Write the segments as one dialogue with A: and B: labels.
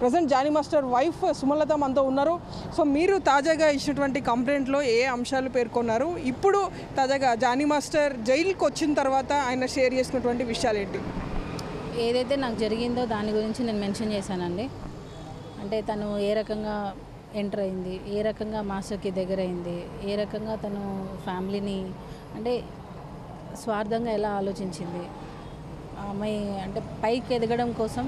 A: Present Jani master wife Sumalatha మనతో ఉన్నారు. So మీరు తాజాగా ఇచ్చినటువంటి కంప్లైంట్లో ఏ అంశాలు పేర్కొన్నారు? ఇప్పుడు తాజాగా జానీ మాస్టర్ జైలుకి వచ్చిన తర్వాత ఆయన షేర్ చేసినటువంటి విషయాలు ఏంటి
B: ఏదైతే నాకు జరిగిందో దాని గురించి నేను మెన్షన్ చేశానండి. అంటే తను ఏ రకంగా ఎంటర్ అయింది ఏ రకంగా మాస్టర్కి దగ్గర అయింది ఏ రకంగా తను ఫ్యామిలీని అంటే స్వార్థంగా ఎలా ఆలోచించింది ఆమె అమ్మాయి అంటే పైకి ఎదగడం కోసం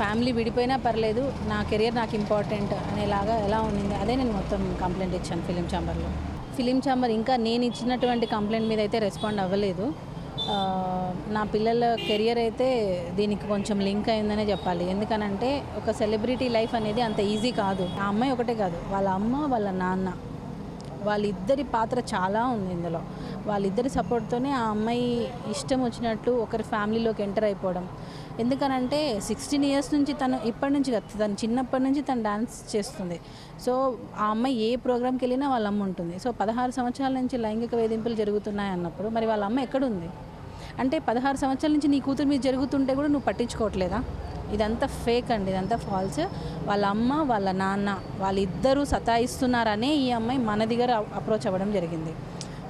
B: ఫ్యామిలీ విడిపోయినా పర్లేదు నా కెరియర్ నాకు ఇంపార్టెంట్ అనేలాగా ఎలా ఉండింది అదే నేను మొత్తం కంప్లైంట్ ఇచ్చాను ఫిలిం ఛాంబర్లో. ఫిలిం ఛాంబర్ ఇంకా నేను ఇచ్చినటువంటి కంప్లైంట్ మీద అయితే రెస్పాండ్ అవ్వలేదు. నా పిల్లల కెరియర్ అయితే దీనికి కొంచెం లింక్ అయిందనే చెప్పాలి. ఎందుకనంటే ఒక సెలబ్రిటీ లైఫ్ అనేది అంత ఈజీ కాదు. ఆ అమ్మాయి ఒకటే కాదు వాళ్ళ అమ్మ వాళ్ళ నాన్న. వాళ్ళిద్దరి పాత్ర చాలా ఉంది ఇందులో. వాళ్ళిద్దరి సపోర్ట్తోనే ఆ అమ్మాయి ఇష్టం వచ్చినట్లు ఒకరి ఫ్యామిలీలోకి ఎంటర్ అయిపోవడం. ఎందుకనంటే సిక్స్టీన్ ఇయర్స్ నుంచి తను ఇప్పటి నుంచి కాదు తను చిన్నప్పటి నుంచి తను డాన్స్ చేస్తుంది. సో ఆ అమ్మాయి ఏ ప్రోగ్రామ్కి వెళ్ళినా వాళ్ళ అమ్మ ఉంటుంది. సో పదహారు సంవత్సరాల నుంచి లైంగిక వేధింపులు జరుగుతున్నాయి అన్నప్పుడు మరి వాళ్ళ అమ్మ ఎక్కడుంది? అంటే పదహారు సంవత్సరాల నుంచి నీ కూతురు మీద జరుగుతుంటే కూడా నువ్వు పట్టించుకోవట్లేదా? ఇదంతా ఫేక్ అండి ఇదంతా ఫాల్స్ వాళ్ళ అమ్మ వాళ్ళ నాన్న వాళ్ళిద్దరూ సతాయిస్తున్నారనే ఈ అమ్మాయి మన దగ్గర అప్రోచ్ అవ్వడం జరిగింది.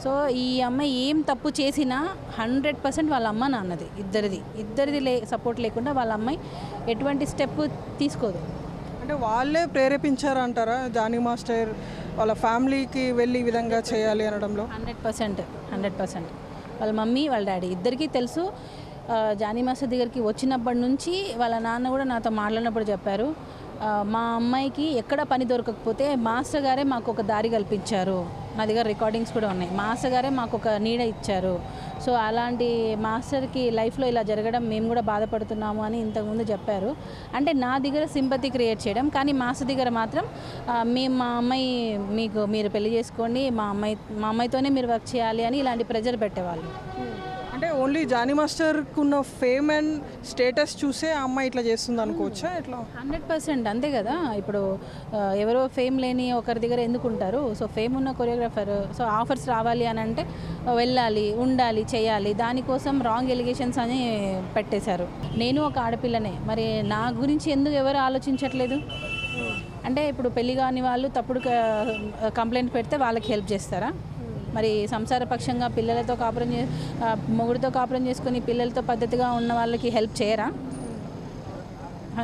B: సో ఈ అమ్మాయి ఏం తప్పు చేసినా హండ్రెడ్ పర్సెంట్ వాళ్ళ అమ్మ నాన్నది ఇద్దరిది. ఇద్దరిది లే సపోర్ట్ లేకుండా వాళ్ళ అమ్మాయి ఎటువంటి స్టెప్ తీసుకోదు.
A: అంటే వాళ్ళే ప్రేరేపించారంటారా జానీ మాస్టర్? వాళ్ళ ఫ్యామిలీకి వెళ్ళి ఈ విధంగా చేయాలి అనడంలో?
B: హండ్రెడ్ పర్సెంట్ హండ్రెడ్ పర్సెంట్ వాళ్ళ మమ్మీ వాళ్ళ డాడీ ఇద్దరికీ తెలుసు. జానీమాస్టర్ మాస్టర్ దగ్గరికి వచ్చినప్పటి నుంచి వాళ్ళ నాన్న కూడా నాతో మాట్లాడినప్పుడు చెప్పారు మా అమ్మాయికి ఎక్కడ పని దొరకకపోతే మాస్టర్ గారే మాకు ఒక దారి కల్పించారు. నా దగ్గర రికార్డింగ్స్ కూడా ఉన్నాయి. మాస్టర్ గారే మాకు ఒక నీడ ఇచ్చారు. సో అలాంటి మాస్టర్కి లైఫ్లో ఇలా జరగడం మేము కూడా బాధపడుతున్నాము అని ఇంతకుముందు చెప్పారు. అంటే నా దగ్గర సింపతి క్రియేట్ చేయడం కానీ మాస్టర్ దగ్గర మాత్రం మేము మా అమ్మాయి మీకు మీరు పెళ్ళి చేసుకోండి మా అమ్మాయి మా అమ్మాయితోనే మీరు వర్క్ చేయాలి అని ఇలాంటి ప్రెజర్ పెట్టేవాళ్ళు.
A: ఓన్లీ జానీ మాస్టర్కి ఉన్న ఫేమ్ అండ్ స్టేటస్ చూసే ఆ అమ్మాయి ఇట్లా చేస్తుంది అనుకోవచ్చా? ఎట్లా?
B: హండ్రెడ్ పర్సెంట్ అంతే కదా. ఇప్పుడు ఎవరో ఫేమ్ లేని ఒకరి దగ్గర ఎందుకు ఉంటారు? సో ఫేమ్ ఉన్న కొరియోగ్రాఫర్ సో ఆఫర్స్ రావాలి అని అంటే వెళ్ళాలి ఉండాలి చేయాలి. దానికోసం రాంగ్ ఎలిగేషన్స్ అని పెట్టేశారు. నేను ఒక ఆడపిల్లనే. మరి నా గురించి ఎందుకు ఎవరు ఆలోచించట్లేదు? అంటే ఇప్పుడు పెళ్ళి కాని వాళ్ళు తప్పుడు కంప్లైంట్ పెడితే వాళ్ళకి హెల్ప్ చేస్తారా? మరి సంసార పక్షంగా పిల్లలతో కాపురం చే మొగుడితో కాపురం చేసుకుని పిల్లలతో పద్ధతిగా ఉన్న వాళ్ళకి హెల్ప్ చేయరా?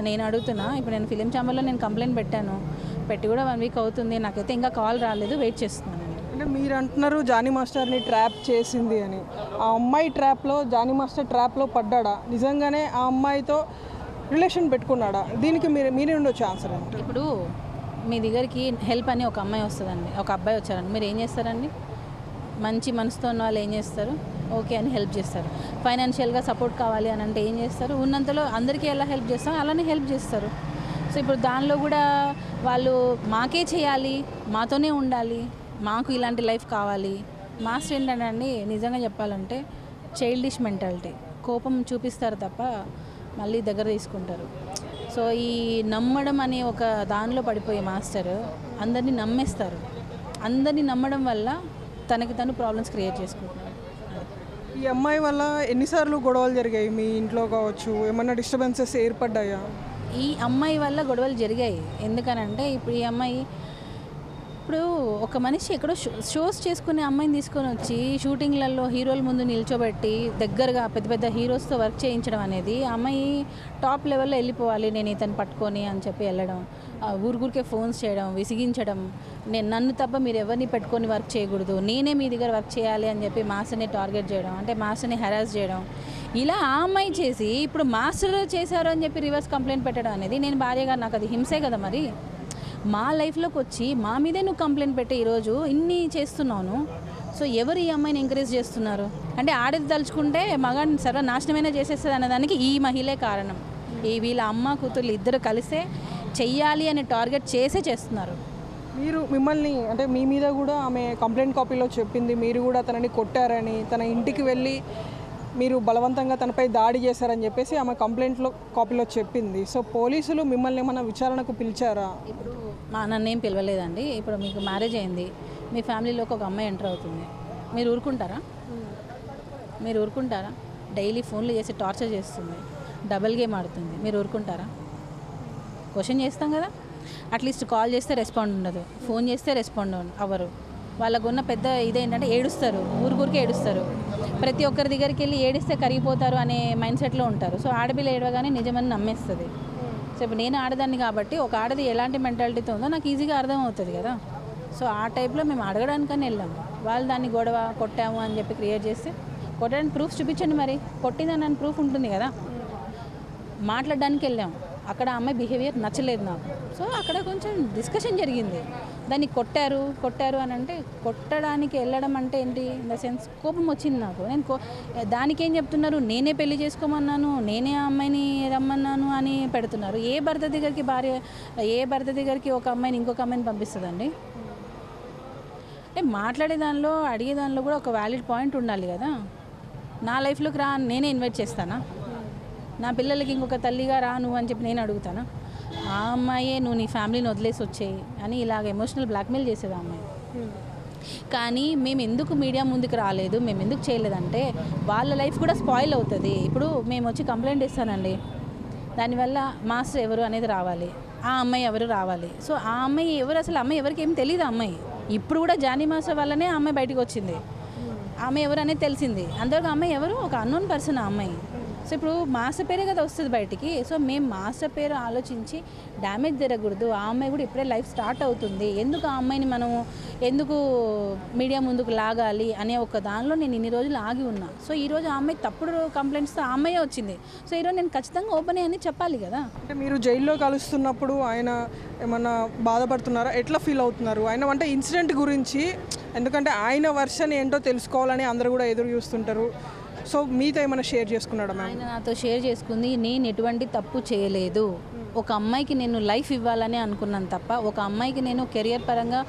B: నేను అడుగుతున్నా. ఇప్పుడు నేను ఫిలిం ఛాంబర్లో నేను కంప్లైంట్ పెట్టాను. పెట్టి కూడా వన్ వీక్ అవుతుంది. నాకైతే ఇంకా కాల్ రాలేదు. వెయిట్ చేస్తున్నాను
A: అంటే మీరు అంటున్నారు జానీ మాస్టర్ని ట్రాప్ చేసింది అని. ఆ అమ్మాయి ట్రాప్లో జానీ మాస్టర్ ట్రాప్లో పడ్డాడా? నిజంగానే ఆ అమ్మాయితో రిలేషన్ పెట్టుకున్నాడా? దీనికి మీరు మీరే ఉండొచ్చు ఆన్సర్ అంటే
B: ఇప్పుడు మీ దగ్గరికి హెల్ప్ అని ఒక అమ్మాయి వస్తుందండి. ఒక అబ్బాయి వచ్చారండి. మీరు ఏం చేస్తారండి? మంచి మనసుతో ఉన్న వాళ్ళు ఏం చేస్తారు? ఓకే అని హెల్ప్ చేస్తారు. ఫైనాన్షియల్గా సపోర్ట్ కావాలి అని అంటే ఏం చేస్తారు? ఉన్నంతలో అందరికీ ఎలా హెల్ప్ చేస్తాం? అలానే హెల్ప్ చేస్తారు. సో ఇప్పుడు దానిలో కూడా వాళ్ళు మాకే చేయాలి మాతోనే ఉండాలి మాకు ఇలాంటి లైఫ్ కావాలి. మాస్టర్ ఏంటంటే అండి నిజంగా చెప్పాలంటే చైల్డిష్ మెంటాలిటీ కోపం చూపిస్తారు తప్ప మళ్ళీ దగ్గర తీసుకుంటారు. సో ఈ నమ్మడం అనే ఒక దానిలో పడిపోయే మాస్టర్ అందరినీ నమ్మేస్తారు. అందరినీ నమ్మడం వల్ల తనకి తను ప్రాబ్లమ్స్ క్రియేట్ చేసుకుంటున్నాడు.
A: ఈ అమ్మాయి వల్ల ఎన్నిసార్లు గొడవలు జరిగాయి? మీ ఇంట్లో కావచ్చు ఏమన్నా డిస్టర్బెన్సెస్ ఏర్పడ్డాయా?
B: ఈ అమ్మాయి వల్ల గొడవలు జరిగాయి. ఎందుకనంటే ఇప్పుడు ఈ అమ్మాయి ఇప్పుడు ఒక మనిషి ఎక్కడో షో షోస్ చేసుకునే అమ్మాయిని తీసుకొని వచ్చి షూటింగ్లలో హీరోల ముందు నిల్చోబెట్టి దగ్గరగా పెద్ద పెద్ద హీరోస్తో వర్క్ చేయించడం అనేది అమ్మాయి టాప్ లెవెల్లో వెళ్ళిపోవాలి నేను ఇతను పట్టుకొని అని చెప్పి వెళ్ళడం. ఆ ఫోన్స్ చేయడం విసిగించడం నేను నన్ను తప్ప మీరు ఎవరిని పెట్టుకొని వర్క్ చేయకూడదు. నేనే మీ దగ్గర వర్క్ చేయాలి అని చెప్పి మాస్టర్ని టార్గెట్ చేయడం అంటే మాస్టర్ని హెరాస్ చేయడం. ఇలా ఆ అమ్మాయి చేసి ఇప్పుడు మాస్టర్ చేశారు అని చెప్పి రివర్స్ కంప్లైంట్ పెట్టడం అనేది నేను భార్యగా నాకు అది హింసే కదా మరి. మా లైఫ్లోకి వచ్చి మా మీదే నువ్వు కంప్లైంట్ పెట్టి ఈరోజు ఇన్ని చేస్తున్నాను సో ఎవరు ఈ అమ్మాయిని ఎంకరేజ్ చేస్తున్నారు? అంటే ఆడది తలుచుకుంటే మగాడిని సర్వనాశనమైనా చేసేస్తుంది అన్నదానికి ఈ మహిళే కారణం. ఈ వీళ్ళ అమ్మ కూతుర్లు ఇద్దరు కలిసే చెయ్యాలి అనే టార్గెట్ చేసే చేస్తున్నారు.
A: మీరు మిమ్మల్ని అంటే మీ మీద కూడా ఆమె కంప్లైంట్ కాపీలో చెప్పింది మీరు కూడా తనని కొట్టారని తన ఇంటికి వెళ్ళి మీరు బలవంతంగా తనపై దాడి చేశారని చెప్పేసి ఆమె కంప్లైంట్లో కాపీలో చెప్పింది. సో పోలీసులు మిమ్మల్ని ఏమైనా విచారణకు పిలిచారా?
B: ఇప్పుడు మా నన్ను ఏం పిలవలేదండి. ఇప్పుడు మీకు మ్యారేజ్ అయింది. మీ ఫ్యామిలీలోకి ఒక అమ్మాయి ఎంటర్ అవుతుంది. మీరు ఊరుకుంటారా? మీరు ఊరుకుంటారా? డైలీ ఫోన్లు చేసి టార్చర్ చేస్తుంది. డబుల్ గేమ్ ఆడుతుంది. మీరు ఊరుకుంటారా? క్వశ్చన్ చేస్తాం కదా. అట్లీస్ట్ కాల్ చేస్తే రెస్పాండ్ ఉండదు. ఫోన్ చేస్తే రెస్పాండ్ అవ్వరు. వాళ్ళకు ఉన్న పెద్ద ఇదేంటంటే ఏడుస్తారు. ఊరికూరికి ఏడుస్తారు. ప్రతి ఒక్కరి దగ్గరికి వెళ్ళి ఏడిస్తే కరిగిపోతారు అనే మైండ్ సెట్లో ఉంటారు. సో ఆడపిల్ల ఏడవగానే నిజమని నమ్మేస్తుంది. సో ఇప్పుడు నేను ఆడదాన్ని కాబట్టి ఒక ఆడది ఎలాంటి మెంటాలిటీతో ఉందో నాకు ఈజీగా అర్థం అవుతుంది కదా. సో ఆ టైప్లో మేము అడగడానికని వెళ్ళాము వాళ్ళు దాన్ని గొడవ కొట్టాము అని చెప్పి క్రియేట్ చేస్తే కొట్టడానికి ప్రూఫ్ చూపించండి మరి. కొట్టిందని ప్రూఫ్ ఉంటుంది కదా. మాట్లాడడానికి వెళ్ళాం అక్కడ అమ్మాయి బిహేవియర్ నచ్చలేదు నాకు. సో అక్కడ కొంచెం డిస్కషన్ జరిగింది. దాన్ని కొట్టారు కొట్టారు అని అంటే కొట్టడానికి వెళ్ళడం అంటే ఏంటి? ఇన్ ద సెన్స్ కోపం వచ్చింది నాకు. నేను కో దానికి ఏం చెప్తున్నారు? నేనే పెళ్ళి చేసుకోమన్నాను నేనే ఆ అమ్మాయిని రమ్మన్నాను అని పెడుతున్నారు. ఏ భర్త దగ్గరికి భార్య ఏ భర్త దగ్గరికి ఒక అమ్మాయిని ఇంకొక అమ్మాయిని పంపిస్తుందండి? అంటే మాట్లాడే దానిలో అడిగే దానిలో కూడా ఒక వ్యాలిడ్ పాయింట్ ఉండాలి కదా? నా లైఫ్లోకి రా నేనే ఇన్వైట్ చేస్తానా? నా పిల్లలకి ఇంకొక తల్లిగా రా నువ్వు అని చెప్పి నేను అడుగుతానా? ఆ అమ్మాయే నువ్వు నీ ఫ్యామిలీని వదిలేసి వచ్చేయి అని ఇలాగ ఎమోషనల్ బ్లాక్మెయిల్ చేసేది ఆ అమ్మాయి. కానీ మేము ఎందుకు మీడియా ముందుకు రాలేదు మేము ఎందుకు చేయలేదంటే వాళ్ళ లైఫ్ కూడా స్పాయిల్ అవుతుంది. ఇప్పుడు మేము వచ్చి కంప్లైంట్ ఇస్తానండి. దానివల్ల మాస్టర్ ఎవరు అనేది రావాలి. ఆ అమ్మాయి ఎవరు రావాలి. సో ఆ అమ్మాయి ఎవరు అసలు అమ్మాయి ఎవరికి ఏం తెలియదు అమ్మాయి. ఇప్పుడు కూడా జానీ మాస్టర్ వల్లనే ఆ అమ్మాయి బయటకు వచ్చింది. ఆమె ఎవరు అనేది తెలిసింది. అంతవరకు అమ్మాయి ఎవరు? ఒక అన్నోన్ పర్సన్ ఆ అమ్మాయి. సో ఇప్పుడు మాస్టర్ పేరే కదా వస్తుంది బయటికి. సో మేము మాస్టర్ పేరు ఆలోచించి డ్యామేజ్ జరగకూడదు. ఆ అమ్మాయి కూడా ఇప్పుడే లైఫ్ స్టార్ట్ అవుతుంది. ఎందుకు ఆ అమ్మాయిని మనం ఎందుకు మీడియా ముందుకు లాగాలి అనే ఒక దానిలో నేను ఇన్ని రోజులు ఆగి ఉన్నా. సో ఈరోజు ఆ అమ్మాయి తప్పుడు కంప్లైంట్స్తో ఆ అమ్మాయే వచ్చింది. సో ఈరోజు నేను ఖచ్చితంగా ఓపెన్ అని చెప్పాలి కదా.
A: అంటే మీరు జైల్లో కలుస్తున్నప్పుడు ఆయన ఏమన్నా బాధపడుతున్నారా? ఎట్లా ఫీల్ అవుతున్నారు? ఆయన అంటే ఇన్సిడెంట్ గురించి ఎందుకంటే ఆయన వర్షన్ ఏంటో తెలుసుకోవాలని అందరూ కూడా ఎదురు చూస్తుంటారు. సో మీతో ఏమైనా షేర్ చేసుకున్నాడు
B: ఆయన నాతో షేర్ చేసుకుంది నేను ఎటువంటి తప్పు చేయలేదు. ఒక అమ్మాయికి నేను లైఫ్ ఇవ్వాలని అనుకున్నాను తప్ప ఒక అమ్మాయికి నేను కెరియర్ పరంగా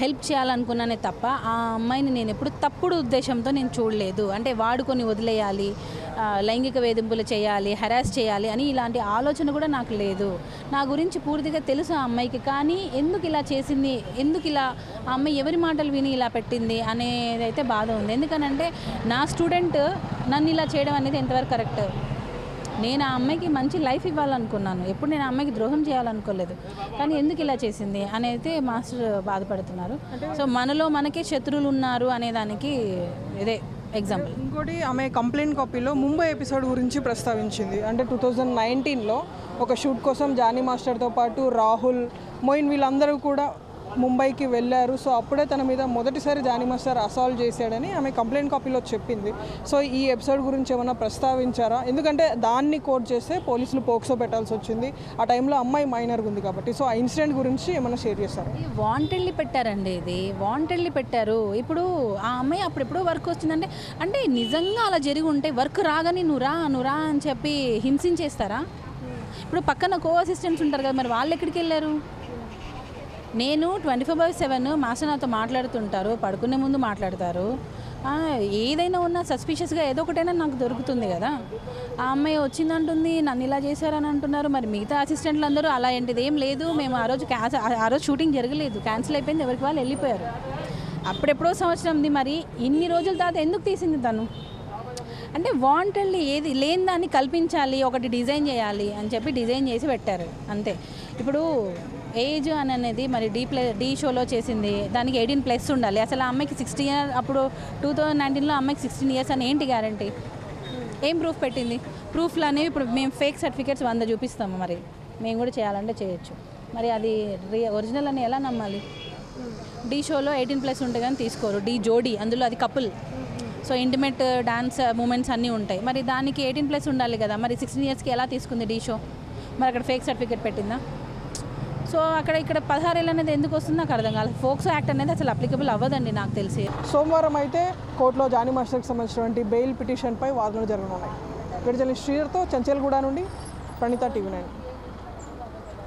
B: హెల్ప్ చేయాలనుకున్నానే తప్ప ఆ అమ్మాయిని నేను ఎప్పుడు తప్పుడు ఉద్దేశంతో నేను చూడలేదు. అంటే వాడుకొని వదిలేయాలి లైంగిక వేధింపులు చేయాలి హెరాస్ చేయాలి అని ఇలాంటి ఆలోచన కూడా నాకు లేదు. నా గురించి పూర్తిగా తెలుసు ఆ అమ్మాయికి కానీ ఎందుకు ఇలా చేసింది? ఎందుకు ఇలా ఆ అమ్మాయి ఎవరి మాటలు విని ఇలా పెట్టింది? అనేది అయితే బాధ ఉంది. ఎందుకనంటే నా స్టూడెంట్ నన్ను ఇలా చేయడం అనేది ఎంతవరకు కరెక్ట్? నేను ఆ అమ్మాయికి మంచి లైఫ్ ఇవ్వాలనుకున్నాను. ఎప్పుడు నేను ఆ అమ్మాయికి ద్రోహం చేయాలనుకోలేదు. కానీ ఎందుకు ఇలా చేసింది అని అయితే మాస్టర్ బాధపడుతున్నారు. సో మనలో మనకే శత్రువులు ఉన్నారు అనే దానికి ఇదే ఎగ్జాంపుల్
A: ఇంకోటి ఆమె కంప్లైంట్ కాపీలో ముంబై ఎపిసోడ్ గురించి ప్రస్తావించింది. అంటే టూ థౌజండ్ నైన్టీన్లో ఒక షూట్ కోసం జానీ మాస్టర్తో పాటు రాహుల్ మోయిన్ వీళ్ళందరూ కూడా ముంబైకి వెళ్ళారు. సో అప్పుడే తన మీద మొదటిసారి జానీ మాస్టర్ అసాల్వ్ చేశాడని ఆమె కంప్లైంట్ కాపీలో చెప్పింది. సో ఈ ఎపిసోడ్ గురించి ఏమైనా ప్రస్తావించారా? ఎందుకంటే దాన్ని కోట్ చేస్తే పోలీసులు పోక్సో పెట్టాల్సి వచ్చింది. ఆ టైంలో అమ్మాయి మైనర్గా ఉంది కాబట్టి. సో ఆ ఇన్సిడెంట్ గురించి ఏమైనా షేర్ చేస్తారా?
B: వాంటెళ్ళి పెట్టారండి ఇది. వాంటెళ్ళి పెట్టారు. ఇప్పుడు ఆ అమ్మాయి అప్పుడెప్పుడు వర్క్ వచ్చిందంటే అంటే నిజంగా అలా జరిగి ఉంటే వర్క్ రాగానే నువ్వు రా నువ్వు రా అని చెప్పి హింసించేస్తారా? ఇప్పుడు పక్కన కో అసిస్టెంట్స్ ఉంటారు కదా మరి వాళ్ళు ఎక్కడికి వెళ్ళారు? నేను twenty four by seven master నాతో మాట్లాడుతుంటారు పడుకునే ముందు మాట్లాడతారు. ఏదైనా ఉన్నా సస్పిషియస్గా ఏదో ఒకటైనా నాకు దొరుకుతుంది కదా. ఆ అమ్మాయి వచ్చిందంటుంది నన్ను ఇలా చేశారని అంటున్నారు మరి మిగతా అసిస్టెంట్లు అందరూ అలా ఏంటిది? ఏం లేదు మేము ఆ రోజు క్యాన్స్ ఆ రోజు షూటింగ్ జరగలేదు క్యాన్సిల్ అయిపోయింది ఎవరికి వాళ్ళు వెళ్ళిపోయారు. అప్పుడెప్పుడో సంవత్సరంది మరి ఇన్ని రోజుల తర్వాత ఎందుకు తీసింది తను? అంటే వాంటెడ్లీ ఏది లేని దాన్ని కల్పించాలి ఒకటి డిజైన్ చేయాలి అని చెప్పి డిజైన్ చేసి పెట్టారు అంతే. ఇప్పుడు ఏజ్ అని అనేది మరి డీ ప్లే డీ షోలో చేసింది. దానికి ఎయిటీన్ ప్లస్ ఉండాలి. అసలు ఆ అమ్మాయికి సిక్స్టీన్ ఇయర్ అప్పుడు టూ థౌజండ్ నైన్టీన్లో అమ్మాయికి సిక్స్టీన్ ఇయర్స్ అని ఏంటి గ్యారంటీ ఏం ప్రూఫ్ పెట్టింది? ప్రూఫ్లు అనేవి ఇప్పుడు మేము ఫేక్ సర్టిఫికేట్స్ వంద చూపిస్తాము మరి. మేము కూడా చేయాలంటే చేయొచ్చు. మరి అది రి ఒరిజినల్ అని ఎలా నమ్మాలి? డీ షోలో ఎయిటీన్ ప్లస్ ఉంటే కానీ తీసుకోరు. డీ జోడీ అందులో అది couple so intimate dance moments అన్నీ ఉంటాయి. మరి దానికి ఎయిటీన్ ప్లస్ ఉండాలి కదా. మరి సిక్స్టీన్ ఇయర్స్కి ఎలా తీసుకుంది డీ షో మరి అక్కడ ఫేక్ సర్టిఫికేట్ పెట్టిందా? సో అక్కడ ఇక్కడ పదహారేళ్ళు అనేది ఎందుకు వస్తుందో నాకు అర్థం కాలేదు. ఫోక్సో యాక్ట్ అనేది అసలు అప్లికబుల్ అవ్వదండి నాకు తెలిసి.
A: సోమవారం అయితే కోర్టులో జానీ మాస్టర్కి సంబంధించినటువంటి బెయిల్ పిటిషన్పై వాదనలు జరగనున్నాయి. విడుదల శ్రీధర్తో చంచల్గూడ నుండి ప్రణిత టీవీ నైన్.